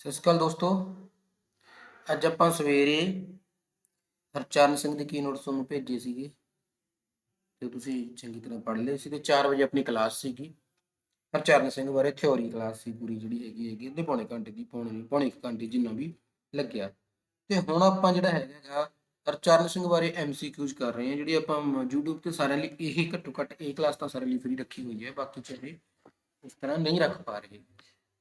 ਸਤਿ ਸ਼੍ਰੀ ਅਕਾਲ ਦੋਸਤੋ। ਅੱਜ ਆਪਾਂ ਸਵੇਰੇ ਹਰਚਰਨ ਸਿੰਘ ਦੇ ਕੀ ਨੋਟਸ ਤੁਹਾਨੂੰ ਭੇਜੇ ਸੀਗੇ। ਤੇ ਤੁਸੀਂ ਚੰਗੀ ਤਰ੍ਹਾਂ ਪੜ੍ਹ ਲਏ ਸੀ ਤੇ 4 ਵਜੇ ਆਪਣੀ ਕਲਾਸ ਸੀਗੀ। ਹਰਚਰਨ ਸਿੰਘ ਬਾਰੇ ਥਿਉਰੀ ਕਲਾਸ ਸੀ ਪੂਰੀ ਜਿਹੜੀ ਹੈਗੀ ਹੈਗੀ ਅੱਧੇ ਪੌਣੇ ਘੰਟੇ ਦੀ, ਪੌਣੇ ਪੌਣੇ ਇੱਕ ਘੰਟੇ ਜਿੰਨਾ ਵੀ ਲੱਗਿਆ। ਤੇ ਹੁਣ ਆਪਾਂ ਜਿਹੜਾ ਹੈਗਾ ਹਰਚਰਨ ਸਿੰਘ ਬਾਰੇ ਐਮਸੀਕਿਊਜ਼ ਕਰ ਰਹੇ ਹਾਂ। ਜਿਹੜੀ ਆਪਾਂ YouTube ਤੇ ਸਾਰਿਆਂ ਲਈ ਇਹ ਘੱਟੋ ਘੱਟ ਇਹ ਕਲਾਸ ਤਾਂ ਸਾਰਿਆਂ ਲਈ ਫ੍ਰੀ ਰੱਖੀ ਹੋਈ ਹੈ। ਬਾਕੀ ਚਾਹੇ ਇਸ ਤਰ੍ਹਾਂ ਨਹੀਂ ਰੱਖ ਪਾ ਰਹੇ।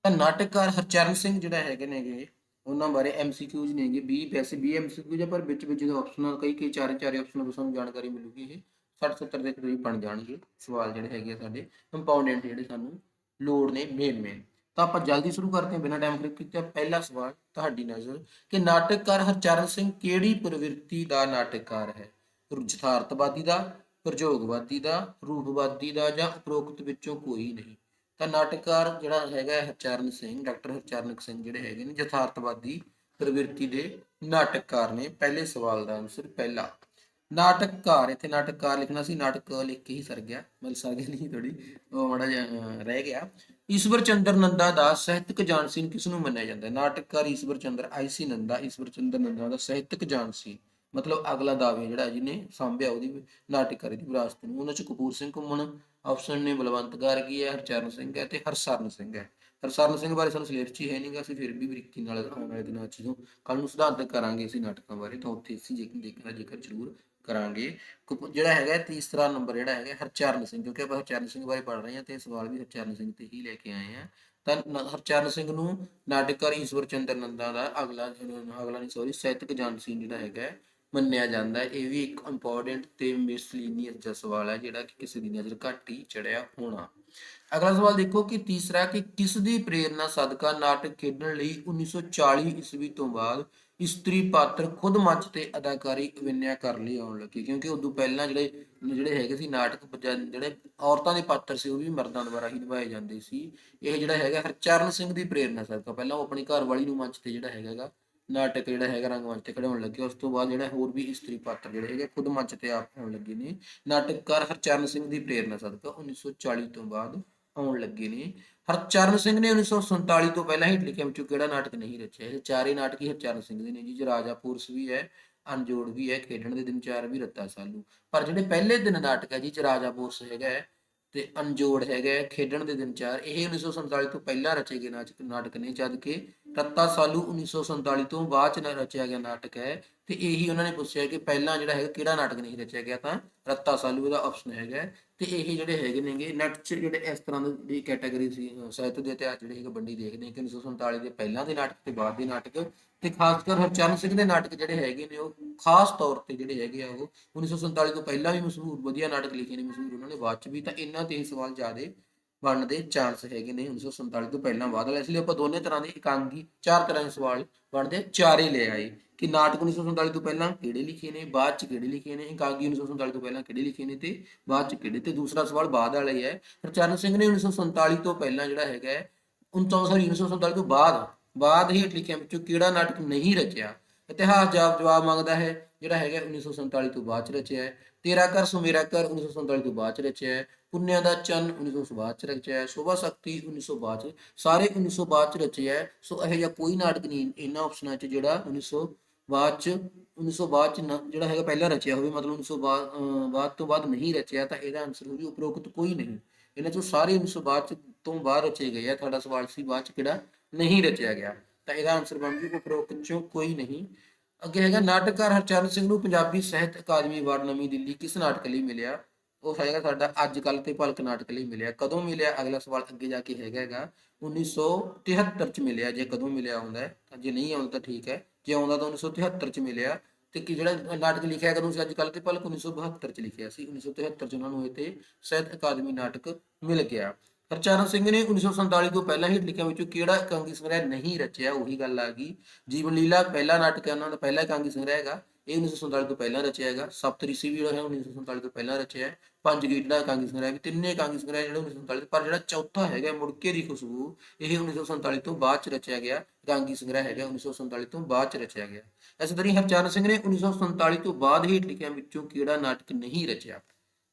ਤਾਂ ਨਾਟਕਕਾਰ ਹਰਚਰਨ ਸਿੰਘ ਜਿਹੜਾ ਹੈਗੇ ਨੇਗੇ, ਉਹਨਾਂ ਬਾਰੇ ਐਮਸੀਕਿਊਜ਼ ਨੇਗੇ 20 ਵੈਸੇ 20 ਐਮਸੀਕਿਊਜ਼ ਆ, ਪਰ ਵਿੱਚ ਵਿੱਚ ਜਦੋਂ ਆਪਸ਼ਨਲ ਕਈ ਕਈ ਚਾਰੇ ਚਾਰੇ ਆਪਸ਼ਨਾਂ ਤੋਂ ਸਾਨੂੰ ਜਾਣਕਾਰੀ ਮਿਲੂਗੀ ਇਹ 60 70 ਦੇ ਕਰੀਬ ਬਣ ਜਾਣਗੇ ਸਵਾਲ ਜਿਹੜੇ ਹੈਗੇ ਆ ਸਾਡੇ ਕੰਪਾਊਂਡੈਂਟ ਜਿਹੜੇ ਸਾਨੂੰ ਲੋੜ ਨੇ ਮੇਨ ਮੇਨ ਤਾਂ ਆਪਾਂ ਜਲਦੀ ਸ਼ੁਰੂ ਕਰਦੇ ਹਾਂ, ਬਿਨਾਂ ਟਾਈਮ ਕਲਿੱਕ ਕੀਤੇ, ਪਹਿਲਾ ਸਵਾਲ ਤੁਹਾਡੀ ਨਜ਼ਰ ਕਿ ਨਾਟਕਕਾਰ ਹਰਚਰਨ ਸਿੰਘ ਕਿਹੜੀ ਪ੍ਰਵਿਰਤੀ ਦਾ ਨਾਟਕਕਾਰ ਹੈ? ਯਥਾਰਥਵਾਦੀ ਦਾ, ਪ੍ਰਯੋਗਵਾਦੀ ਦਾ, ਰੂਪਵਾਦੀ ਦਾ ਜਾਂ ਉਪਰੋਕਤ ਵਿੱਚੋਂ ਕੋਈ ਨਹੀਂ? ਤਾਂ ਨਾਟਕਕਾਰ ਜਿਹੜਾ ਹੈਗਾ ਹਰਚਰਨ ਸਿੰਘ, ਡਾਕਟਰ ਹਰਚਰਨ ਸਿੰਘ ਜਿਹੜੇ ਹੈਗੇ ਨੇ, ਯਥਾਰਥਵਾਦੀ ਪ੍ਰਵਿਰਤੀ ਦੇ ਨਾਟਕਕਾਰ ਨੇ, ਪਹਿਲੇ ਸਵਾਲ ਦਾ ਆਨਸਰ ਪਹਿਲਾ। ਨਾਟਕਕਾਰ, ਇੱਥੇ ਨਾਟਕਕਾਰ ਲਿਖਣਾ ਸੀ, ਨਾਟਕ ਲਿਖ ਕੇ ਹੀ ਸਰ ਗਿਆ। ਮਤਲਬ ਸਰ ਗਿਆ ਨਹੀਂ ਥੋੜੀ ਉਹ ਮਾੜਾ ਰਹਿ ਗਿਆ। ਈਸ਼ਵਰ ਚੰਦਰ ਨੰਦਾ ਦਾ ਸਾਹਿਤਕ ਜਾਨਸੀਨ ਕਿਸ ਨੂੰ ਮੰਨਿਆ ਜਾਂਦਾ ਹੈ? ਨਾਟਕਕਾਰ ਈਸ਼ਵਰ ਚੰਦਰ ਆਈਸੀ ਨੰਦਾ, ਈਸ਼ਵਰ ਚੰਦਰ ਨੰਦਾ ਦਾ ਸਾਹਿਤਕ ਜਾਨਸੀਨ ਮਤਲਬ ਅਗਲਾ ਦਾਅਵੇ ਜਿਹੜਾ ਜਿਹਨੇ ਸਾਂਭਿਆ ਉਹਦੀ ਨਾਟਕਕਾਰੀ ਦੀ ਵਿਰਾਸਤ ਨੂੰ। ਉਹਨਾਂ ਚ ਕਪੂਰ ਸਿੰਘ ਘੁੰਮਣ ਆਪਸ਼ਨ ਨੇ ਬਲਵੰਤ ਗਾਰਗੀ ਹੈ, ਹਰਚਰਨ ਸਿੰਘ ਹੈ ਤੇ ਹਰਸਰਨ ਸਿੰਘ ਹੈ। ਹਰਸਰਨ ਸਿੰਘ ਬਾਰੇ ਸਾਨੂੰ ਸਿਲੇਬਸ 'ਚ ਹੀ ਹੈ ਨਹੀਂਗਾ ਅਸੀਂ ਫਿਰ ਵੀ ਬਰੀਕੀ ਨਾਲ ਆਉਣ ਵਾਲੇ ਦਿਨਾਂ 'ਚ ਜਦੋਂ ਕੱਲ ਨੂੰ ਸਿਧਾਂਤ ਕਰਾਂਗੇ ਅਸੀਂ ਨਾਟਕਾਂ ਬਾਰੇ, ਤਾਂ ਉੱਥੇ ਅਸੀਂ ਜੇ ਦੇਖਣਾ ਜ਼ਿਕਰ ਜ਼ਰੂਰ ਕਰਾਂਗੇ। ਕਪੂ- ਜਿਹੜਾ ਹੈਗਾ ਤੀਸਰਾ ਨੰਬਰ ਜਿਹੜਾ ਹੈਗਾ ਹਰਚਰਨ ਸਿੰਘ, ਕਿਉਂਕਿ ਆਪਾਂ ਹਰਚਰਨ ਸਿੰਘ ਬਾਰੇ ਪੜ੍ਹ ਰਹੇ ਹਾਂ ਤੇ ਸਵਾਲ ਵੀ ਹਰਚਰਨ ਸਿੰਘ ਤੇ ਹੀ ਲੈ ਕੇ ਆਏ ਹਾਂ। ਤਾਂ ਹਰਚਰਨ ਸਿੰਘ ਨੂੰ ਨਾਟਕਕਾਰ ਈਸ਼ਵਰ ਚੰਦਰ ਨੰਦਾ ਦਾ ਅਗਲਾ ਅਗਲਾ ਨਹੀਂ ਸੌਰੀ ਸਾਹਿਤਕ ਜਾਨਸੀਨ ਜਿਹੜਾ ਹੈਗਾ ਮੰਨਿਆ ਜਾਂਦਾ ਹੈ। ਇਹ ਵੀ ਇੱਕ ਇੰਪੋਰਟੈਂਟ ਤੇ ਮਿਸਲੀਨੀਅਸ ਜਿਹਾ ਸਵਾਲ ਹੈ, ਜਿਹੜਾ ਕਿ ਕਿਸੇ ਦੀ ਨਜ਼ਰ ਘੱਟ ਹੀ ਚੜਿਆ ਹੋਣਾ। ਅਗਲਾ ਸਵਾਲ ਦੇਖੋ ਕਿ ਤੀਸਰਾ ਕਿ ਕਿਸ ਦੀ ਪ੍ਰੇਰਣਾ ਸਦਕਾ ਨਾਟਕ ਖੇਡਣ ਲਈ 1940 ਈਸਵੀ ਤੋਂ ਬਾਅਦ ਇਸਤਰੀ ਪਾਤਰ ਖੁਦ ਮੰਚ ਤੇ ਅਦਾਕਾਰੀ ਅਭਿਨੈ ਕਰ ਲਈ ਆਉਣ ਲੱਗੀ। ਕਿਉਂਕਿ ਉਦੋਂ ਪਹਿਲਾਂ ਜਿਹੜੇ ਜਿਹੜੇ ਹੈਗੇ ਸੀ ਨਾਟਕ ਜਿਹੜੇ ਔਰਤਾਂ ਦੇ ਪਾਤਰ ਸੀ, ਉਹ ਵੀ ਮਰਦਾਂ ਦੁਆਰਾ ਹੀ ਨਿਭਾਏ ਜਾਂਦੇ ਸੀ। ਇਹ ਜਿਹੜਾ ਹੈਗਾ ਹਰਚਰਨ ਸਿੰਘ ਦੀ ਪ੍ਰੇਰਣਾ ਸਦਕਾ। ਪਹਿਲਾਂ ਉਹ ਆਪਣੀ ਘਰ ਵਾਲੀ ਨੂੰ ਮੰਚ ਤੇ ਜਿਹੜਾ ਹੈਗਾ ਨਾਟਕ ਜਿਹੜਾ ਹੈਗਾ ਰੰਗਮੰਚ ਤੇ ਖੜਾਉਣ ਲੱਗੇ। ਉਸ ਤੋਂ ਬਾਅਦ ਜਿਹੜਾ ਹੋਰ ਵੀ ਇਸਤਰੀ ਪਾਤਰ ਜਿਹੜੇ ਹੈਗੇ ਖੁਦ ਮੰਚ ਤੇ ਆਪ ਆਉਣ ਲੱਗੇ ਨੇ। ਨਾਟਕਕਾਰ ਹਰਚਰਨ ਸਿੰਘ ਦੀ ਪ੍ਰੇਰਣਾ ਸਦਕਾ 1940 ਤੋਂ ਬਾਅਦ ਆਉਣ ਲੱਗੇ ਨੇ। ਹਰਚਰਨ ਸਿੰਘ ਨੇ 1947 ਤੋਂ ਪਹਿਲਾਂ ਹਿੱਟ ਲਿਖਿਆ ਵਿੱਚੋਂ ਕਿਹੜਾ ਨਾਟਕ ਨਹੀਂ ਰਚਿਆ। ਇਹ ਚਾਰੇ ਨਾਟਕ ਹੀ ਹਰਚਰਨ ਸਿੰਘ ਦੇ ਨੇ ਜੀ। ਚ ਰਾਜਾ ਪੁਰਸ ਵੀ ਹੈ ਅਨਜੋੜ ਵੀ ਹੈ ਖੇਡਣ ਦੇ ਦਿਨ ਚਾਰ ਵੀ ਰੱਤਾ ਸਾਲੂ। ਪਰ ਜਿਹੜੇ ਪਹਿਲੇ ਦਿਨ ਨਾਟਕ ਹੈ ਜੀ ਚ ਰਾਜਾ ਪੁਰਸ ਹੈਗਾ ਹੈ ਤੇ ਅਨਜੋੜ ਹੈਗਾ ਹੈ, ਖੇਡਣ ਦੇ ਦਿਨ ਚਾਰ ਇਹ 1947 ਤੋਂ ਪਹਿਲਾਂ ਰਚੇ ਗਏ ਨਾਟਕ ਨਾਟਕ ਨੇ। ਜਦ ਕਿ ਰੱਤਾ ਸਾਲੂ 1947 ਤੋਂ ਬਾਅਦ ਚ ਨ- ਰਚਿਆ ਗਿਆ ਨਾਟਕ ਹੈ ਤੇ ਇਹੀ ਉਹਨਾਂ ਨੇ ਪੁੱਛਿਆ ਕਿ ਪਹਿਲਾਂ ਜਿਹੜਾ ਹੈਗਾ ਕਿਹੜਾ ਨਾਟਕ ਨਹੀਂ ਰਚਿਆ ਗਿਆ ਤਾਂ ਰੱਤਾ ਸਾਲੂ ਦਾ ਆਪਸ਼ਨ ਹੈਗਾ ਹੈ। ਤੇ ਇਹ ਜਿਹੜੇ ਹੈਗੇ ਨੇਗੇ ਨੈਟ ਚ ਜਿਹੜੇ ਇਸ ਤਰ੍ਹਾਂ ਦੀ ਕੈਟਾਗਰੀ ਸੀ ਸਾਹਿਤ ਦੇ ਇਤਿਹਾਸ ਜਿਹੜੇ ਹੈਗੇ ਵੱਡੀ ਦੇਖਦੇ ਹਾਂ ਕਿ 1947 ਦੇ ਪਹਿਲਾਂ ਦੇ ਨਾਟਕ ਤੇ ਬਾਅਦ ਦੇ ਨਾਟਕ ਤੇ ਖਾਸ ਕਰ ਹਰਚਰਨ ਸਿੰਘ ਦੇ ਨਾਟਕ ਜਿਹੜੇ ਹੈਗੇ ਨੇ ਉਹ ਖਾਸ ਤੌਰ ਤੇ ਜਿਹੜੇ ਹੈਗੇ ਆ ਉਹ 1947 ਤੋਂ ਪਹਿਲਾਂ ਵੀ ਮਸ਼ਹੂਰ ਵਧੀਆ ਨਾਟਕ ਲਿਖੇ ਨੇ ਮਸ਼ਹੂਰ ਉਹਨਾਂ ਨੇ ਬਾਅਦ ਚ ਵੀ ਤਾਂ ਇਹਨਾਂ ਤੇ ਇਹ ਸਵਾਲ ਜ਼ਿਆਦੇ ਬਣਨ ਦੇ ਚਾਂਸ ਹੈਗੇ ਨੇ 1947 ਤੋਂ ਪਹਿਲਾਂ ਬਾਅਦ ਵਾਲਾ। ਇਸ ਲਈ ਆਪਾਂ ਦੋਨੇ ਤਰ੍ਹਾਂ ਦੇ ਇਕਾਂਗੀ, ਚਾਰ ਤਰ੍ਹਾਂ ਦੇ ਸਵਾਲ ਬਣਦੇ ਚਾਰੇ ਲੈ ਆਏ। ਕਿ ਨਾਟਕ 1947 ਤੋਂ ਪਹਿਲਾਂ ਕਿਹੜੇ ਲਿਖੇ ਨੇ, ਬਾਅਦ ਚ ਕਿਹੜੇ ਲਿਖੇ ਨੇ, ਇਕਾਂਗੀ 1947 ਤੋਂ ਪਹਿਲਾਂ ਕਿਹੜੇ ਲਿਖੇ ਨੇ ਤੇ ਬਾਅਦ ਚ ਕਿਹੜੇ ਤੇ ਦੂਸਰਾ ਸਵਾਲ ਬਾਅਦ ਵਾਲਾ ਹੀ ਹੈ। ਹਰਚਰਨ ਸਿੰਘ ਨੇ 1947 ਤੋਂ ਪਹਿਲਾਂ ਜਿਹੜਾ ਹੈਗਾ ਹੈ 1947 1947 ਤੋਂ ਬਾਅਦ ਬਾਅਦ ਹੀ ਲਿਖਿਆ ਵਿੱਚੋਂ ਕਿਹੜਾ ਨਾਟਕ ਨਹੀਂ ਰਚਿਆ? ਇਤਿਹਾਸ ਜਵਾਬ ਜਵਾਬ ਮੰਗਦਾ ਹੈ। ਜਿਹੜਾ ਹੈਗਾ 1947 ਤੋਂ ਬਾਅਦ ਚ ਰਚਿਆ ਹੈ। ਤੇਰਾ ਕਰ ਸੁਮੇਰਾ ਕਰ 1947 ਤੋਂ ਬਾਅਦ ਚ ਰਚਿਆ ਹੈ। ਪੁੰਨਿਆ ਦਾ ਚੰਨ 1962 ਚ ਰਚਿਆ ਹੈ। ਸ਼ੋਭਾ ਸ਼ਕਤੀ 1962 ਚ ਸਾਰੇ 1962 ਚ ਰਚਿਆ ਹੈ। ਸੋ ਇਹ ਜਿਹਾ ਕੋਈ ਨਾਟਕ ਨਹੀਂ ਇਹਨਾਂ ਆਪਸ਼ਨਾਂ ਚ ਜਿਹੜਾ 1962 ਚ 1962 ਚ ਨਾ- ਜਿਹੜਾ ਹੈਗਾ ਪਹਿਲਾਂ ਰਚਿਆ ਹੋਵੇ ਮਤਲਬ 1962 ਅਹ, ਬਾਅਦ ਤੋਂ ਬਾਅਦ ਨਹੀਂ ਰਚਿਆ ਤਾਂ ਇਹਦਾ ਆਨਸਰ ਹੋਊਗੀ ਉਪਰੋਕਤ ਕੋਈ ਨਹੀਂ। ਇਹਨਾਂ ਚੋਂ ਸਾਰੇ 1962 ਚ ਤੋਂ ਬਾਅਦ ਰਚੇ ਗਏ ਆ। ਤੁਹਾਡਾ ਸਵਾਲ ਸੀ ਬਾਅਦ ਚ ਕਿਹੜਾ ਨਹੀਂ ਰਚਿਆ ਗਿਆ। ਤਾਂ ਇਹਦਾ ਆਨਸਰ ਬਣ ਜੂ ਉਪਰੋਕਤ ਚੋਂ ਕੋਈ ਨਹੀਂ। ਅੱਗੇ ਹੈਗਾ ਨਾਟਕਕਾਰ ਹਰਚਰਨ ਸਿੰਘ ਨੂੰ ਪੰਜਾਬੀ ਸਾਹਿਤ ਅਕਾਦਮੀ ਅਵਾਰਡ ਨਵੀਂ ਦਿੱਲੀ ਕਿਸ ਨਾਟਕ ਲਈ ਮਿਲਿਆ? ਉਹ ਹੈਗਾ ਸਾਡਾ ਅੱਜ ਕੱਲ ਤੇ ਭਲਕ ਨਾਟਕ ਲਈ ਮਿਲਿਆ। ਕਦੋਂ ਮਿਲਿਆ? ਅਗਲਾ ਸਵਾਲ ਅੱਗੇ ਜਾ ਕੇ ਹੈਗਾ ਹੈਗਾ। 1973 ਚ ਮਿਲਿਆ। ਜੇ ਕਦੋਂ ਮਿਲਿਆ ਹੁੰਦਾ ਤਾਂ ਜੇ ਨਹੀਂ ਆਉਂਦਾ ਤਾਂ ਠੀਕ ਹੈ। ਜੇ ਆਉਂਦਾ ਤਾਂ 1973 ਚ ਮਿਲਿਆ। ਤੇ ਕਿ ਜਿਹੜਾ ਨਾਟਕ ਲਿਖਿਆ ਕਦੋਂ ਸੀ ਅੱਜ ਕੱਲ ਤੇ ਭਲਕ 1972 ਚ ਲਿਖਿਆ ਸੀ। 1973 ਚ ਉਹਨਾਂ ਨੂੰ ਇਹ ਤੇ ਸਾਹਿਤ ਅਕਾਦਮੀ ਨਾਟਕ ਮਿਲ ਗਿਆ। ਹਰਚਰਨ ਸਿੰਘ ਨੇ 1947 ਤੋਂ ਪਹਿਲਾਂ ਹੀ ਲਿਖਿਆ ਵਿੱਚੋਂ ਕਿਹੜਾ ਇਕਾਂਗੀ ਸੰਗ੍ਰਹਿ ਨਹੀਂ ਰਚਿਆ, ਉਹੀ ਗੱਲ ਆ ਗਈ। ਜੀਵਨ ਲੀਲਾ ਪਹਿਲਾ ਨਾਟਕ ਹੈ, ਉਹਨਾਂ ਦਾ ਪਹਿਲਾ ਇਕਾਂਗੀ ਸੰਗ੍ਰਹਿ ਹੈਗਾ, ਇਹ 1947 ਤੋਂ ਪਹਿਲਾਂ ਰਚਿਆ ਹੈਗਾ। ਸਪਤਰਿਸ਼ੀ ਵੀ ਜਿਹੜਾ ਹੈ 1947 ਤੋਂ ਪਹਿਲਾਂ ਰਚਿਆ ਹੈ। ਪੰਜ ਗੀਤ ਦਾ ਇਕਾਂਗੀ ਸੰਗ੍ਰਹਿ ਵੀ, ਤਿੰਨੇ ਇਕਾਂਗੀ ਸੰਗ੍ਰਹਿ ਜਿਹੜੇ 1947 ਤੋਂ, ਪਰ ਜਿਹੜਾ ਚੌਥਾ ਹੈਗਾ, ਮੁੜਕੇ ਦੀ ਖੁਸ਼ਬੂ, ਇਹ 1947 ਤੋਂ ਬਾਅਦ ਚ ਰਚਿਆ ਗਿਆ ਇਕਾਂਗੀ ਸੰਗ੍ਰਹਿ ਹੈਗਾ 1947 ਤੋਂ ਬਾਅਦ ਚ ਰਚਿਆ ਗਿਆ। ਇਸੇ ਤਰ੍ਹਾਂ ਹੀ ਹਰਚਰਨ ਸਿੰਘ ਨੇ 1947 ਤੋਂ ਬਾਅਦ ਹੀ ਲਿਖਿਆ ਵਿੱਚੋਂ ਕਿਹੜਾ ਨਾਟਕ ਨਹੀਂ ਰਚਿਆ।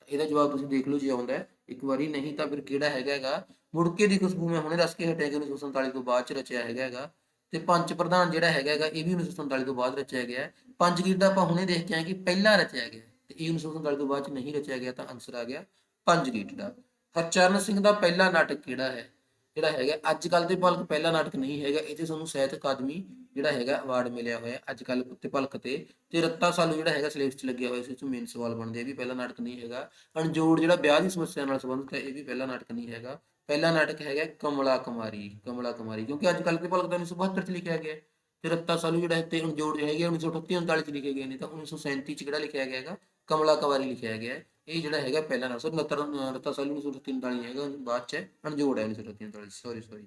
ਇਹਦਾ ਜਵਾਬ ਤੁਸੀਂ ਦੇਖ ਲਓ ਜੀ ਆਉਂਦਾ ਹੈ। ਇੱਕ ਵਾਰੀ ਨਹੀਂ ਤਾਂ ਫਿਰ ਕਿਹੜਾ ਹੈਗਾ ਹੈਗਾ? ਮੁੜਕੇ ਦੀ ਖੁਸ਼ਬੂ ਮੈਂ ਹੁਣੇ ਦੱਸ ਕੇ ਹਟਿਆ ਕਿ 1947 ਤੋਂ ਬਾਅਦ ਚ ਰਚਿਆ ਹੈਗਾ ਹੈਗਾ। ਤੇ ਪੰਜ ਪ੍ਰਧਾਨ ਜਿਹੜਾ ਹੈਗਾ ਹੈਗਾ, ਇਹ ਵੀ 1947 ਤੋਂ ਬਾਅਦ ਰਚਿਆ ਗਿਆ। ਪੰਜ ਗੀਤ ਦਾ ਆਪਾਂ ਹੁਣੇ ਦੇਖ ਕੇ ਆਏ ਕਿ ਪਹਿਲਾਂ ਰਚਿਆ ਗਿਆ। ਤੇ ਇਹ 1947 ਤੋਂ ਬਾਅਦ ਚ ਨਹੀਂ ਰਚਿਆ ਗਿਆ ਤਾਂ ਆਨਸਰ ਆ ਗਿਆ ਪੰਜ ਗੀਤ ਦਾ। ਹਰਚਰਨ ਸਿੰਘ ਦਾ ਪਹਿਲਾ ਨਾਟਕ ਕਿਹੜਾ ਹੈ? ਜਿਹੜਾ ਹੈਗਾ, ਅੱਜ ਕੱਲ ਦੇ ਭਲਕ ਪਹਿਲਾ ਨਾਟਕ ਨਹੀਂ ਹੈਗਾ, ਇਹ ਤੇ ਤੁਹਾਨੂੰ ਸਾਹਿਤ ਅਕਾਦਮੀ ਜਿਹੜਾ ਹੈਗਾ ਅਵਾਰਡ ਮਿਲਿਆ ਹੋਇਆ ਅੱਜ ਕੱਲ ਤੇ ਭਲਕ ਤੇ ਤੇ ਰੱਤਾ ਸਾਲੂ ਜਿਹੜਾ ਹੈਗਾ ਸਿਲੇਬਸ 'ਚ ਲੱਗਿਆ ਹੋਇਆ ਸੀ ਉਹ ਮੇਨ ਸਵਾਲ ਬਣਦੇ ਇਹ ਵੀ ਪਹਿਲਾ ਨਾਟਕ ਨਹੀਂ ਹੈਗਾ। ਅਣਜੋੜ ਜਿਹੜਾ ਵਿਆਹ ਦੀ ਸਮੱਸਿਆ ਨਾਲ ਸੰਬੰਧਿਤ ਹੈ ਇਹ ਵੀ ਪਹਿਲਾ ਨਾਟਕ ਨਹੀਂ ਹੈਗਾ। ਪਹਿਲਾ ਨਾਟਕ ਹੈਗਾ ਕਮਲਾ ਕੁਮਾਰੀ ਕਮਲਾ ਕੁਮਾਰੀ ਕਿਉਂਕਿ ਅੱਜ ਕੱਲ ਦੇ ਭਲਕ ਦਾ 1972 ਚ ਲਿਖਿਆ ਗਿਆ ਤੇ ਰੱਤਾ ਸਾਲੂ ਜਿਹੜਾ ਹੈ ਤੇ ਅਣਜੋੜ ਜਿਹੜੇ ਹੈਗੇ 1938 39 ਚ ਲਿਖੇ ਗਏ ਨੇ ਤਾਂ 1937 ਚ ਕਿਹੜਾ ਲਿਖਿਆ ਗਿਆ ਹੈਗਾ? ਕਮਲਾ ਕੁਮਾਰੀ ਲਿਖਿਆ ਗਿਆ ਹੈ। ਇਹ ਜਿਹੜਾ ਹੈਗਾ ਪਹਿਲਾ ਨਾਟਕ ਸਰ 69 ਰੱਤਾ ਸਾਲੂ 1939 ਹੈਗਾ ਬਾਅਦ ਚ ਹੈ, ਅਣਜੋੜ ਹੈ 1939 ਸੌਰੀ ਸੌਰੀ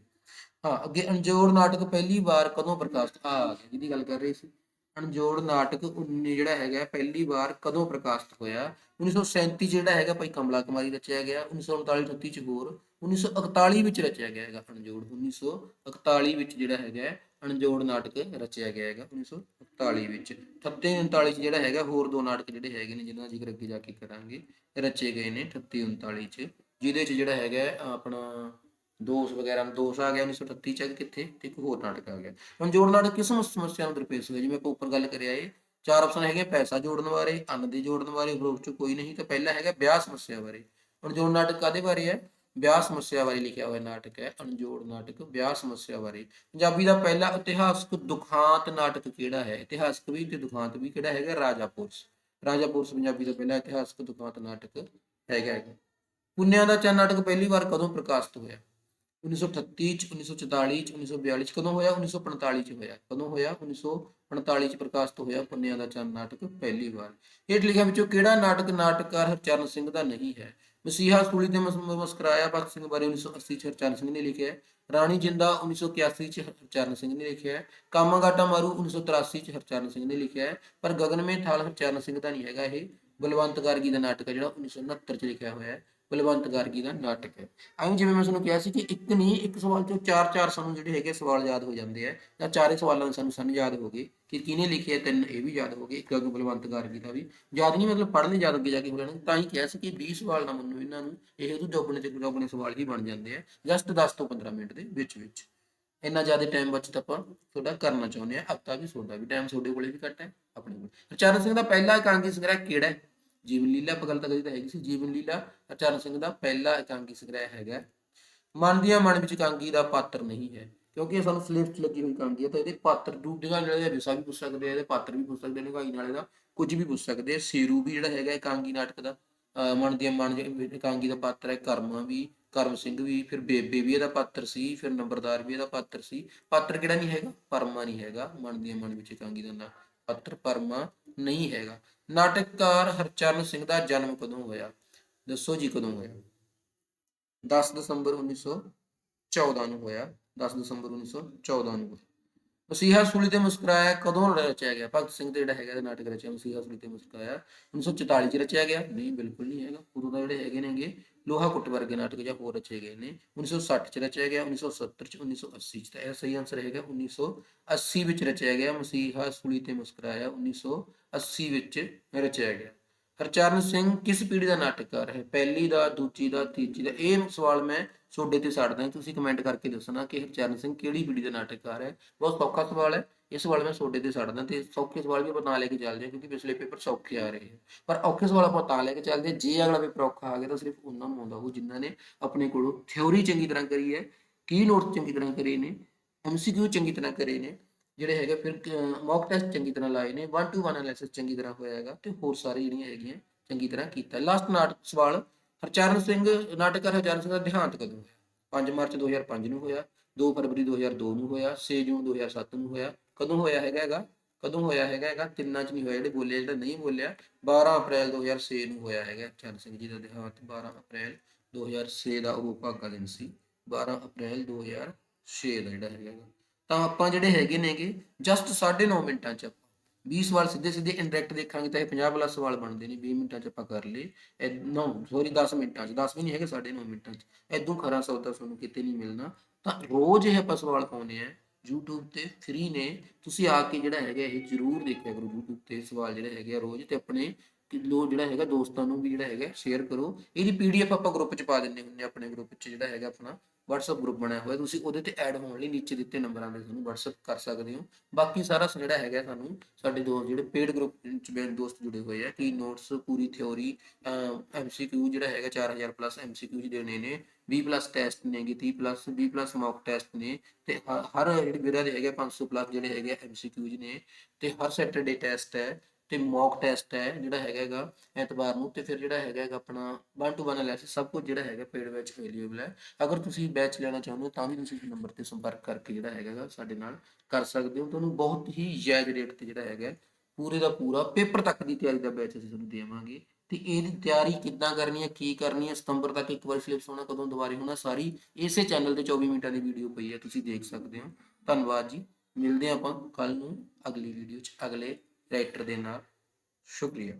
ਹਾਂ, ਅੱਗੇ ਅਣਜੋੜ ਨਾਟਕ ਪਹਿਲੀ ਵਾਰ ਕਦੋਂ ਪ੍ਰਕਾਸ਼ਿਤ ਆ ਜਿਹਦੀ ਗੱਲ ਕਰ ਰਹੇ ਸੀ। ਅਣਜੋੜ ਨਾਟਕ 19 ਜਿਹੜਾ ਹੈਗਾ, ਪਹਿਲੀ ਵਾਰ ਕਦੋਂ ਪ੍ਰਕਾਸ਼ਿਤ ਹੋਇਆ? 1937 ਚ ਜਿਹੜਾ ਹੈਗਾ ਭਾਈ ਕਮਲਾ ਕੁਮਾਰੀ ਰਚਿਆ ਗਿਆ 1939 38 ਚ ਹੋਰ 1941 ਵਿੱਚ ਰਚਿਆ ਗਿਆ ਹੈਗਾ ਅਣਜੋੜ 1941 ਵਿੱਚ ਜਿਹੜਾ ਹੈਗਾ ਅਣਜੋੜ ਨਾਟਕ ਰਚਿਆ ਗਿਆ ਹੈਗਾ 1941 ਵਿੱਚ। 38 39 ਚ ਜਿਹੜਾ ਹੈਗਾ, ਹੋਰ ਦੋ ਨਾਟਕ ਜਿਹੜੇ ਹੈਗੇ ਨੇ ਜਿਨ੍ਹਾਂ ਦਾ ਜ਼ਿਕਰ ਅੱਗੇ ਜਾ ਕੇ ਕਰਾਂਗੇ, ਰਚੇ ਗਏ ਨੇ 38 39 ਚ, ਜਿਹਦੇ ਚ ਜਿਹੜਾ ਹੈਗਾ ਆਪਣਾ ਦੋਸ ਵਗੈਰਾ ਦੋਸ ਆ ਗਿਆ 1938 ਚ ਕਿੱਥੇ? ਤੇ ਇੱਕ ਹੋਰ ਨਾਟਕ ਆ ਗਿਆ। ਹੁਣ ਜੋੜ ਨਾਟਕ ਕਿਸ ਸਮੱਸਿਆ ਨੂੰ ਦਰਪੇਸ਼ ਹੋਇਆ ਜਿਵੇਂ ਆਪਾਂ ਉੱਪਰ ਗੱਲ ਕਰਿਆ ਏ ਚਾਰ ਆਪਸ਼ਨ ਹੈਗੇ ਪੈਸਾ ਜੋੜਨ ਬਾਰੇ ਅੰਨ ਦੇ ਜੋੜਨ ਬਾਰੇ ਉਪਰੋਕਤ ਚ ਕੋਈ ਨਹੀਂ, ਤਾਂ ਪਹਿਲਾ ਹੈਗਾ ਵਿਆਹ ਸਮੱਸਿਆ ਬਾਰੇ। ਹੁਣ ਜੋੜ ਨਾਟਕ ਕਾਦੇ ਬਾਰੇ ਹੈ ਵਿਆਹ ਸਮੱਸਿਆ ਬਾਰੇ ਲਿਖਿਆ ਹੋਇਆ ਨਾਟਕ ਹੈ, ਅਣਜੋੜ ਨਾਟਕ, ਵਿਆਹ ਸਮੱਸਿਆ ਬਾਰੇ। ਪੰਜਾਬੀ ਦਾ ਪਹਿਲਾ ਇਤਿਹਾਸਕ ਦੁਖਾਂਤ ਨਾਟਕ ਕਿਹੜਾ ਹੈ? ਇਤਿਹਾਸਕ ਵੀ ਤੇ ਦੁਖਾਂਤ ਵੀ ਕਿਹੜਾ ਹੈਗਾ? ਰਾਜਾ ਪੁਰਸ਼। ਰਾਜਾ ਪੁਰਸ਼ ਪੰਜਾਬੀ ਦਾ ਪਹਿਲਾ ਇਤਿਹਾਸਕ ਦੁਖਾਂਤ ਨਾਟਕ ਹੈਗਾ ਹੈਗਾ। ਪੁੰਨਿਆਂ ਦਾ ਚੰਨ ਨਾਟਕ ਪਹਿਲੀ ਵਾਰ ਕਦੋਂ ਪ੍ਰਕਾਸ਼ਿਤ ਹੋਇਆ? 1938 ਚ 1944 ਚ 1942 ਚ ਕਦੋਂ ਹੋਇਆ? 1945 ਚ ਹੋਇਆ। ਕਦੋਂ ਹੋਇਆ? 1945 ਚ ਪ੍ਰਕਾਸ਼ਿਤ ਹੋਇਆ ਪੁੰਨਿਆਂ ਦਾ ਚੰਨ ਨਾਟਕ ਪਹਿਲੀ ਵਾਰ। ਹੇਠ ਲਿਖਿਆ ਵਿੱਚੋਂ ਕਿਹੜਾ ਨਾਟਕ ਨਾਟਕਕਾਰ ਹਰਚਰਨ ਸਿੰਘ ਦਾ ਨਹੀਂ ਹੈ? ਮਸੀਹਾ ਸੂਲੀ ਦੇ ਮੁਸਕਰਾਇਆ ਭਗਤ ਸਿੰਘ ਬਾਰੇ 1980 ਚ ਹਰਚਰਨ ਸਿੰਘ ਨੇ ਲਿਖਿਆ ਰਾਣੀ ਜਿੰਦਾ 1981 ਚ ਹਰਚਰਨ ਸਿੰਘ ਨੇ ਲਿਖਿਆ ਹੈ। ਕਾਮਾਗਾਟਾ ਮਾਰੂ 1983 ਚ ਹਰਚਰਨ ਸਿੰਘ ਨੇ ਲਿਖਿਆ ਹੈ। ਪਰ ਗਗਨਮੇ ਥਾਲ ਹਰਚਰਨ ਸਿੰਘ ਦਾ ਨਹੀਂ ਹੈਗਾ ਇਹ। ਬਲਵੰਤ ਗਾਰਗੀ ਦਾ ਨਾਟਕ ਹੈ ਜਿਹੜਾ 1969 ਚ ਲਿਖਿਆ ਹੋਇਆ ਹੈ, ਬਲਵੰਤ ਗਾਰਗੀ ਦਾ ਨਾਟਕ ਹੈ। ਐਂ ਜਿਵੇਂ ਮੈਂ ਤੁਹਾਨੂੰ ਕਿਹਾ ਸੀ ਕਿ ਇੱਕ ਨਹੀਂ, ਇੱਕ ਸਵਾਲ ਚੋਂ ਚਾਰ ਚਾਰ ਸਾਨੂੰ ਜਿਹੜੇ ਹੈਗੇ ਸਵਾਲ ਯਾਦ ਹੋ ਜਾਂਦੇ ਆ, ਜਾਂ ਚਾਰੇ ਸਵਾਲਾਂ ਦੇ ਸਾਨੂੰ ਸਾਨੂੰ ਯਾਦ ਹੋ ਗਏ ਕਿ ਕਿਹਨੇ ਲਿਖਿਆ ਤਿੰਨ ਇਹ ਵੀ ਯਾਦ ਹੋ ਗਏ, ਇੱਕ ਅੱਗੇ ਬਲਵੰਤ ਗਾਰਗੀ ਦਾ ਵੀ। ਯਾਦ ਨਹੀਂ ਮਤਲਬ ਪੜ੍ਹਨੇ ਯਾਦ ਅੱਗੇ ਜਾ ਕੇ ਹੋ ਜਾਣਗੇ ਤਾਂ ਹੀ ਕਿਹਾ ਸੀ ਕਿ 20 ਸਵਾਲ ਨਾ ਮੰਨੋ ਇਹਨਾਂ ਨੂੰ, ਇਹ ਤੋਂ ਜੋਬਣੇ ਤੇ ਜੋਬਣੇ ਸਵਾਲ ਹੀ ਬਣ ਜਾਂਦੇ ਆ, ਜਸਟ 10 ਤੋਂ 15 ਮਿੰਟ ਦੇ ਵਿੱਚ ਵਿੱਚ। ਇੰਨਾ ਜ਼ਿਆਦਾ ਟਾਈਮ ਬਚਤ ਆਪਾਂ ਤੁਹਾਡਾ ਕਰਨਾ ਚਾਹੁੰਦੇ ਆ, ਹਫਤਾ ਵੀ ਤੁਹਾਡਾ ਵੀ ਟਾਈਮ ਤੁਹਾਡੇ ਕੋਲੇ ਵੀ ਘੱਟ ਹੈ। ਆਪਣੇ ਕੋਲ। ਹਰਚਰਨ ਸਿੰਘ ਦਾ ਪਹਿਲਾ ਇਕਾਂਗੀ ਸੰਗ੍ਰਹਿ ਕਿਹੜਾ ਹੈ? ਜੀਵਨ ਲੀਲਾ ਆਪਾਂ ਗੱਲ ਤਾਂ ਕਰੀ ਤਾਂ ਹੈਗੀ ਸੀ। ਜੀਵਨ ਲੀਲਾ, ਹਰਚਰਨ ਸਿੰਘ ਦਾ ਪਹਿਲਾ ਇਕਾਂਗੀ ਸੰਗ੍ਰਹਿ ਹੈਗਾ। ਮਨ ਦੀਆਂ ਮਨ ਵਿੱਚ ਇਕਾਂਗੀ ਦਾ ਪਾਤਰ ਨਹੀਂ ਹੈ, ਕਿਉਂਕਿ ਇਹ ਸਾਨੂੰ ਸਲਿਪ ਚ ਲੱਗੀ ਹੋਈ ਇਕਾਂਗੀ ਹੈ, ਤਾਂ ਇਹਦੇ ਪਾਤਰ ਡੂਬ ਦਿਗਾਈ ਨਾਲੇ ਦਾ ਵਿਸ਼ਾ ਵੀ ਪੁੱਛ ਸਕਦੇ ਆ, ਇਹਦੇ ਪਾਤਰ ਵੀ ਪੁੱਛ ਸਕਦੇ ਨੇ ਨਿਗਾਈ ਨਾਲੇ ਦਾ ਕੁਝ ਵੀ ਪੁੱਛ ਸਕਦੇ ਆ। ਸੇਰੂ ਵੀ ਜਿਹੜਾ ਹੈਗਾ ਇਕਾਂਗੀ ਨਾਟਕ ਦਾ, ਅਹ ਮਨ ਦੀਆਂ ਮਨ ਇਕਾਂਗੀ ਦਾ ਪਾਤਰ ਹੈ, ਕਰਮਾ ਵੀ, ਕਰਮ ਸਿੰਘ ਵੀ, ਫਿਰ ਬੇਬੇ ਵੀ ਇਹਦਾ ਪਾਤਰ ਸੀ, ਫਿਰ ਨੰਬਰਦਾਰ ਵੀ ਇਹਦਾ ਪਾਤਰ ਸੀ। ਪਾਤਰ ਕਿਹੜਾ ਨਹੀਂ ਹੈਗਾ? ਪਰਮਾ ਨਹੀਂ ਹੈਗਾ, ਮਨ ਦੀਆਂ ਮਨ ਵਿੱਚ ਇਕਾਂਗੀ ਦਾ ਨਾ। ਪਾਤਰ ਪਰਮਾ ਨਹੀਂ ਹੈਗਾ। ਨਾਟਕਕਾਰ ਹਰਚਰਨ ਸਿੰਘ ਦਾ ਜਨਮ ਕਦੋਂ ਹੋਇਆ? ਦੱਸੋ ਜੀ ਕਦੋਂ ਹੋਇਆ? 10 ਦਸੰਬਰ 1914 ਨੂੰ ਹੋਇਆ। 10 ਦਸੰਬਰ 1914 ਨੂੰ ਮਸੀਹਾ ਸੂਲੀ ਤੇ ਮੁਸਕਰਾਇਆ, ਕਦੋਂ ਰਚਿਆ ਗਿਆ? ਭਗਤ ਸਿੰਘ ਦੇ ਜਿਹੜਾ ਹੈਗਾ ਨਾਟਕ ਰਚਿਆ, ਮਸੀਹਾ ਸੂਲੀ ਤੇ ਮੁਸਕਰਾਇਆ। 1944 ਚ ਰਚਿਆ ਗਿਆ? ਨਹੀਂ, ਬਿਲਕੁਲ ਨਹੀਂ ਹੈਗਾ। ਉਦੋਂ ਦਾ ਜਿਹੜੇ ਹੈਗੇ ਨੇਗੇ, ਲੋਹਾ ਕੁੱਟ ਵਰਗੇ ਨਾਟਕ ਜਾਂ ਹੋਰ ਰਚੇ ਗਏ ਨੇ। 1960 ਚ ਰਚਿਆ ਗਿਆ 1970 ਚ 1980 ਚ। ਤਾਂ ਇਹ ਸਹੀ ਆਨਸਰ ਹੈਗਾ 1980 ਵਿੱਚ ਰਚਿਆ ਗਿਆ, ਮਸੀਹਾ ਸੂਲੀ ਤੇ ਮੁਸਕਰਾਇਆ 1980 ਵਿੱਚ ਰਚਿਆ ਗਿਆ। ਹਰਚਰਨ ਸਿੰਘ ਕਿਸ ਪੀੜ੍ਹੀ ਦਾ ਨਾਟਕਕਾਰ ਹੈ? ਪਹਿਲੀ ਦਾ, ਦੂਜੀ ਦਾ, ਤੀਜੀ ਦਾ? ਇਹ ਸਵਾਲ ਮੈਂ ਤੁਹਾਡੇ ਤੇ ਛੱਡਦਾ ਤੁਸੀਂ ਕਮੈਂਟ ਕਰਕੇ ਦੱਸਣਾ ਕਿ ਹਰਚਰਨ ਸਿੰਘ ਕਿਹੜੀ ਪੀੜ੍ਹੀ ਦਾ ਨਾਟਕਕਾਰ ਹੈ? ਬਹੁਤ ਸੌਖਾ ਸਵਾਲ ਹੈ। ਇਹ ਸਵਾਲ ਮੈਂ ਤੁਹਾਡੇ ਤੇ ਛੱਡਦਾ ਤੇ ਸੌਖੇ ਸਵਾਲ ਵੀ ਆਪਾਂ ਨਾ ਲੈ ਕੇ ਚੱਲਦੇ ਹਾਂ ਕਿਉਂਕਿ ਪਿਛਲੇ ਪੇਪਰ ਸੌਖੇ ਆ ਰਹੇ ਹੈ ਪਰ ਔਖੇ ਸਵਾਲ ਆਪਾਂ ਤਾਂ ਲੈ ਕੇ ਚੱਲਦੇ ਹਾਂ। ਜੇ ਅਗਲਾ ਪੇਪਰ ਔਖਾ ਆ ਗਿਆ ਤਾਂ ਸਿਰਫ ਉਹਨਾਂ ਨੂੰ ਆਉਂਦਾ ਉਹ ਜਿਨ੍ਹਾਂ ਨੇ ਆਪਣੇ ਕੋਲੋਂ ਥਿਉਰੀ ਚੰਗੀ ਤਰ੍ਹਾਂ ਕਰੀ ਹੈ ਕੀ ਨੋਟਸ ਚੰਗੀ ਤਰ੍ਹਾਂ ਕਰੇ ਨੇ ਐਮਸੀਕਿਊ ਚੰਗੀ ਤਰ੍ਹਾਂ ਕਰੇ ਨੇ ਜਿਹੜੇ ਹੈਗੇ ਫਿਰ ਮੌਕ ਟੈਸਟ ਚੰਗੀ ਤਰ੍ਹਾਂ ਲਾਏ ਨੇ 1 ਟੂ 1 ਐਨਾਲਿਸਿਸ ਚੰਗੀ ਤਰ੍ਹਾਂ ਹੋਇਆ ਹੈਗਾ ਤੇ ਹੋਰ ਸਾਰੇ ਜਿਹੜੀਆਂ ਹੈਗੀਆਂ ਚੰਗੀ ਤਰ੍ਹਾਂ ਕੀਤਾ। ਲਾਸਟ ਨਾਟਕ ਸਵਾਲ, ਹਰਚਰਨ ਸਿੰਘ ਨਾਟਕਕਾਰ ਹਰਚਰਨ ਸਿੰਘ ਦਾ ਦੇਹਾਂਤ ਕਦੋਂ ਹੋਇਆ? 5 ਮਾਰਚ 2005 ਨੂੰ ਹੋਇਆ 2 ਫਰਵਰੀ 2002 ਨੂੰ ਹੋਇਆ 6 ਜੂਨ 2007 ਨੂੰ ਹੋਇਆ। ਕਦੋਂ ਹੋਇਆ ਹੈਗਾ ਹੈਗਾ? ਕਦੋਂ ਹੋਇਆ ਹੈਗਾ ਹੈਗਾ? ਤਿੰਨਾਂ ਚ ਨਹੀਂ ਹੋਇਆ, ਜਿਹੜੇ ਬੋਲੇ ਜਿਹੜਾ ਨਹੀਂ ਬੋਲਿਆ 12 ਅਪ੍ਰੈਲ 2006 ਨੂੰ ਹੋਇਆ ਹੈਗਾ ਹਰਚਰਨ ਸਿੰਘ ਜੀ ਦਾ ਦੇਹਾਂਤ। 12 ਅਪ੍ਰੈਲ 2006 ਦਾ ਉਹ ਭਾਗਾ ਦਿਨ ਸੀ। 12 ਅਪ੍ਰੈਲ 2006 ਦਾ ਜਿਹੜਾ ਹੈਗਾ ਗਾ। ਤਾਂ ਆਪਾਂ ਜਿਹੜੇ ਹੈਗੇ ਨੇਗੇ ਜਸਟ 9.5 ਮਿੰਟਾਂ ਚ ਆਪਾਂ। 20 ਸਵਾਲ ਸਿੱਧੇ ਸਿੱਧੇ ਇਨਡਾਇਰੈਕਟ ਦੇਖਾਂਗੇ ਤਾਂ ਇਹ 50 ਪਲੱਸ ਸਵਾਲ ਬਣਦੇ ਨੇ। 20 ਮਿੰਟਾਂ ਚ ਆਪਾਂ ਕਰ ਲਏ। ਇਹ ਨੋ ਸੌਰੀ 10 ਮਿੰਟਾਂ ਚ। 10 ਵੀ ਨਹੀਂ ਹੈਗੇ 9.5 ਮਿੰਟਾਂ ਚ। ਐਦੋਂ ਖਰਾ ਸੌਦਾ ਤੁਹਾਨੂੰ ਕਿਤੇ ਨਹੀਂ ਮਿਲਣਾ। ਤਾਂ ਰੋਜ਼ ਇਹ ਆਪਾਂ ਸਵਾਲ ਪਾਉਨੇ ਆ YouTube ਤੇ। ਫ੍ਰੀ ਨੇ। ਤੁਸੀਂ ਆ ਕੇ ਜਿਹੜਾ ਹੈਗਾ ਇਹ ਜਰੂਰ ਦੇਖਿਆ ਕਰੋ YouTube ਤੇ ਸਵਾਲ ਜਿਹੜੇ ਹੈਗੇ ਆ ਰੋਜ਼। ਤੇ ਆਪਣੇ ਲੋ ਜਿਹੜਾ ਹੈਗਾ ਦੋਸਤਾਂ ਨੂੰ ਵੀ ਜਿਹੜਾ ਹੈਗਾ ਸ਼ੇਅਰ ਕਰੋ। ਇਹਦੀ ਪੀਡੀਐਫ ਆਪਾਂ ਗਰੁੱਪ ਚ ਪਾ ਦਿੰਨੇ ਹੁੰਨੇ ਆ, ਆਪਣੇ ਗਰੁੱਪ ਚ ਜਿਹੜਾ ਹੈਗਾ ਆਪਣਾ। WhatsApp ਗਰੁੱਪ ਬਣਿਆ ਹੋਇਆ, ਤੁਸੀਂ ਉਹਦੇ ਤੇ ਐਡ ਹੋਣ ਲਈ ਨੀਚੇ ਦਿੱਤੇ ਨੰਬਰਾਂ ਤੇ ਸਾਨੂੰ WhatsApp ਕਰ ਸਕਦੇ ਹੋ। ਬਾਕੀ ਸਾਰਾ ਜਿਹੜਾ ਹੈਗਾ ਸਾਨੂੰ, ਸਾਡੇ ਦੋ ਜਿਹੜੇ ਪੇਡ ਗਰੁੱਪ ਚ ਮੇਰੇ ਦੋਸਤ ਜੁੜੇ ਹੋਏ ਆ ਕਿ ਨੋਟਸ ਪੂਰੀ ਥਿਉਰੀ ਐਮਸੀਕਿਊ ਜਿਹੜਾ ਹੈਗਾ 4000 ਪਲੱਸ ਐਮਸੀਕਿਊ ਦੇਣੇ ਨੇ 20 ਪਲੱਸ ਟੈਸਟ ਨੇਗੇ 30 ਪਲੱਸ 20 ਪਲੱਸ ਮੌਕ ਟੈਸਟ ਨੇ, ਤੇ ਹਰ ਜਿਹੜੇ ਵੀਰਾਂ ਦੇ ਹੈਗੇ 500 ਪਲੱਸ ਜਿਹੜੇ ਹੈਗੇ ਐਮਸੀਕਿਊਜ਼ ਨੇ, ਤੇ ਹਰ ਸੈਟਰਡੇ ਟੈਸਟ ਹੈ। ਤੇ ਮੌਕ ਟੈਸਟ ਹੈ ਜਿਹੜਾ ਹੈਗਾ ਹੈਗਾ ਐਤਵਾਰ ਨੂੰ ਤੇ ਫਿਰ ਜਿਹੜਾ ਹੈਗਾ ਹੈਗਾ ਆਪਣਾ 1 ਟੂ 1 ਐਨਾਲਿਸਿਸ ਸਭ ਕੁਝ ਜਿਹੜਾ ਹੈਗਾ ਪੇਡ ਵਿੱਚ ਅਵੇਲੇਬਲ ਹੈ। ਅਗਰ ਤੁਸੀਂ ਬੈਚ ਲੈਣਾ ਚਾਹੁੰਦੇ ਹੋ ਤਾਂ ਵੀ ਤੁਸੀਂ ਇਸ ਨੰਬਰ ਤੇ ਸੰਪਰਕ ਕਰਕੇ ਜਿਹੜਾ ਹੈਗਾ ਸਾਡੇ ਨਾਲ ਕਰ ਸਕਦੇ ਹੋ। ਤੁਹਾਨੂੰ ਬਹੁਤ ਹੀ ਜਾਇਜ਼ ਰੇਟ ਤੇ ਜਿਹੜਾ ਹੈਗਾ ਪੂਰੇ ਦਾ ਪੂਰਾ ਪੇਪਰ ਤੱਕ ਦੀ ਤਿਆਰੀ ਦਾ ਬੈਚ ਅਸੀਂ ਤੁਹਾਨੂੰ ਦੇਵਾਂਗੇ। ਤੇ ਇਹਦੀ ਤਿਆਰੀ ਕਿੱਦਾਂ ਕਰਨੀ ਹੈ, ਕੀ ਕਰਨੀ ਹੈ, ਸਤੰਬਰ ਤੱਕ ਇੱਕ ਵਾਰ ਸਿਲੇਬਸ ਹੋਣਾ, ਕਦੋਂ ਦੁਬਾਰੇ ਹੋਣਾ, ਸਾਰੀ ਇਸੇ ਚੈਨਲ ਤੇ 24 ਮਿੰਟਾਂ ਦੀ ਵੀਡੀਓ ਪਈ ਹੈ, ਤੁਸੀਂ ਦੇਖ ਸਕਦੇ ਹੋ। ਧੰਨਵਾਦ ਜੀ, ਮਿਲਦੇ ਹਾਂ ਆਪਾਂ ਕੱਲ ਨੂੰ ਅਗਲੀ ਵੀਡੀਓ 'ਚ, ਅਗਲੇ ਰਾਈਟਰ ਦੇ ਨਾਲ। ਸ਼ੁਕਰੀਆ।